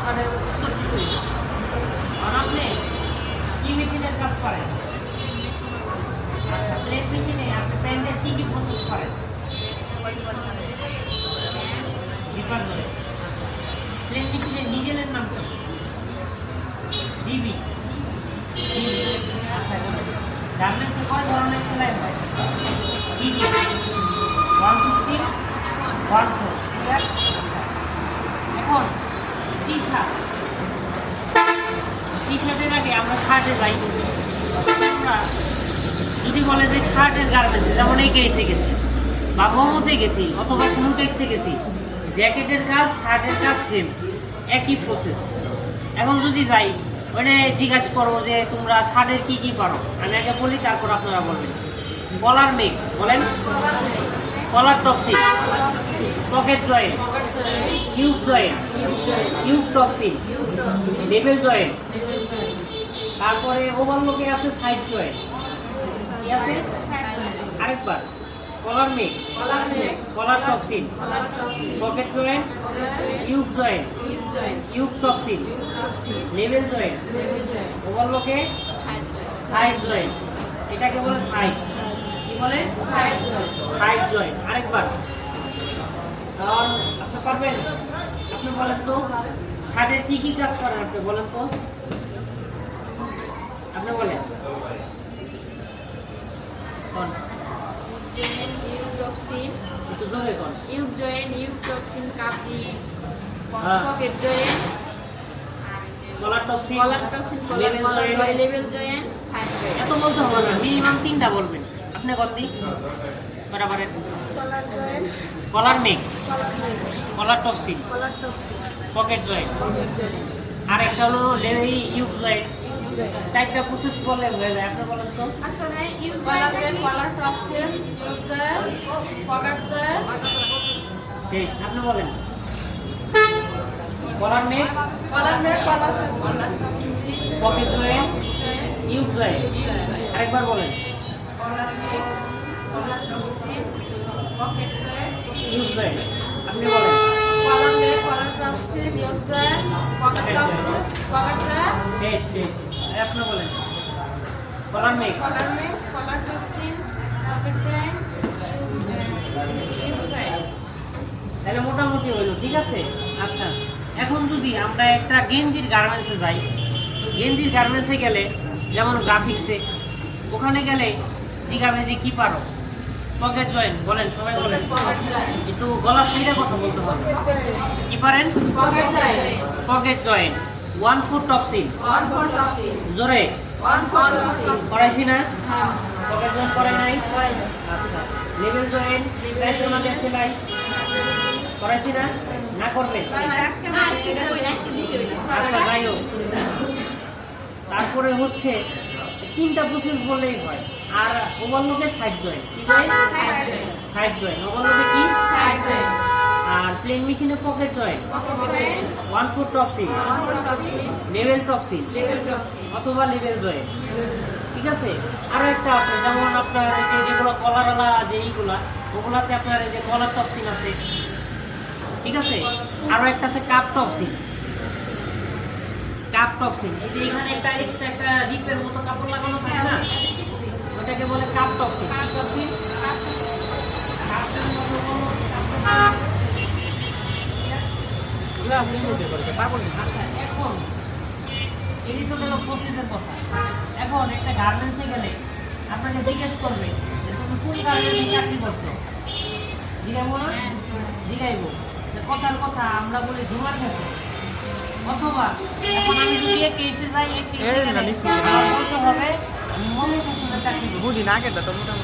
আপনাদের উত্তর কিছুই না। আপনি কি মেশিনের কাজ মেশিনে কি কি নিজের নাম ডিবি। আচ্ছা ধরনের সেলাই হয়? ওয়ান ওয়ান এখন টি শার্ট টি আগে আমরা শার্টে যাই যদি বলে যে শার্টের গার্মেন্টসে, যেমন এই কেসে গেছি, বা মোমোতে গেছি, অথবা স্নুটেক্সে গেছি, জ্যাকেটের কাজ, শার্টের কাজ সেম একই প্রসেস এখন যদি যাই ওখানে জিজ্ঞাসা করব যে তোমরা শার্টের কি কি পারো? আমি আগে বলি, তারপর আপনারা বলবেন। কলার মেক বলেন। Collar টপসি pocket joint cube joint cube টপসি level joint তারপরে ওভারলোকে আছে? সাইড জয়েন্ট কি আছে? আরেকবার। Collar make collar টপসিল pocket joint cube joint cube টপসিল level joint ওভারলোকে সাইড জয়েন্ট এটাকে বলে সাইড কি বলে? সাইড জয়েন্ট আরেকবার। কারণ আপনি পারবেন? আপনি বলেন তো শার্টের কি কি কাজ করেন আপনি বলেন তো? আপনি বলেন। কোন? জয়েন ইউটক্সিন একটু জোরে কোন? ইউক জয়েন ইউটক্সিন কাপড়ি হ্যাঁ। পকেট জয়েন কলার টপসি কলার লেভেল লেভেল জয়েন। এত বলতে হবে না মিনিমাম তিনটা বলবেন। আপনি কত দিন? বরাবর collar make collar join. Collar টপসি pocket joint আর একটা হলো level yoke joint yoke join. চারটা প্রসেস করলে হয়ে যায় আপনি বলেন তো। আচ্ছা ভাই কলার কলার জয়েন পকেট আপনি বলেন। Collar make collar join collar pocket joint yoke joint আরেকবার বলেন। কলার কলার পকেট জয়েন্ট আপনি বলেন। কলার নেক কলার টক্সিন ইউক জয়েন পকেট টক্সিন পকেট জয়েন শেষ শেষ আপনি বলেন collar make collar neck collar toxin pocket join তাহলে মোটামুটি হইল ঠিক আছে? আচ্ছা এখন যদি আমরা একটা গেঞ্জির গার্মেন্টসে যাই গেঞ্জির গার্মেন্টসে গেলে যেমন গ্রাফিক্সে ওখানে গেলে জিজ্ঞাবে যে কী পারো? পকেট জয়েন্ট বলেন সবাই বলেন। জয়েন একটু গলার সাইডে কথা বলতে হবে কি পারেন? Pocket join pocket joint one four toxin জোরে। করাইছি না? হ্যাঁ। জয়েন্ট নাই? আচ্ছা। লেভেল জয়েন্ট সেলাই? করাইছি না? না দিছি আচ্ছা যাই হোক। তারপরে হচ্ছে তিনটা প্রসেস বললেই হয়। আর ওভারলোকে সাইড জয়েন্ট কি জয়েন্ট সাইড জয়েন্ট ওভারলোকে কি? সাইড জয়েন আর প্লেন মেশিনে পকেট জয়েন্ট ওয়ান টপসি ফোর টক্সিন লেভেল টপসি অথবা লেভেল জয়েন্ট। ঠিক আছে? আরও একটা আছে, যেমন আপনার এই যে যেগুলো কলারওয়ালা যে এইগুলা, ওগুলাতে আপনার এই যে কলার টপসিন আছে। ঠিক আছে? আরও একটা আছে কাপ টপসিন কাপ টপসিন এই যে এখানে একটা এক্সট্রা একটা রিপের মতো কাপড় লাগানো থাকে না? ওটাকে বলে কাপ টপসিন কাপ টপসিন আচ্ছা এখন তো গেল কথা। এখন একটা গার্মেন্টসে গেলে আপনাকে জিজ্ঞেস করবে যে তুমি কোন গার্মেন্টসে চাকরি করছ? জিগাইবো না? জিগাইবো। যে কথার কথা আমরা বলি ধোঁয়ার ক্ষেত্রে অথবা এখন আমি যদি এক কেসে যাই এক কেসে গেলে বলতে হবে মনে চাকরি। বুঝি না কেটা তো মোটামুটি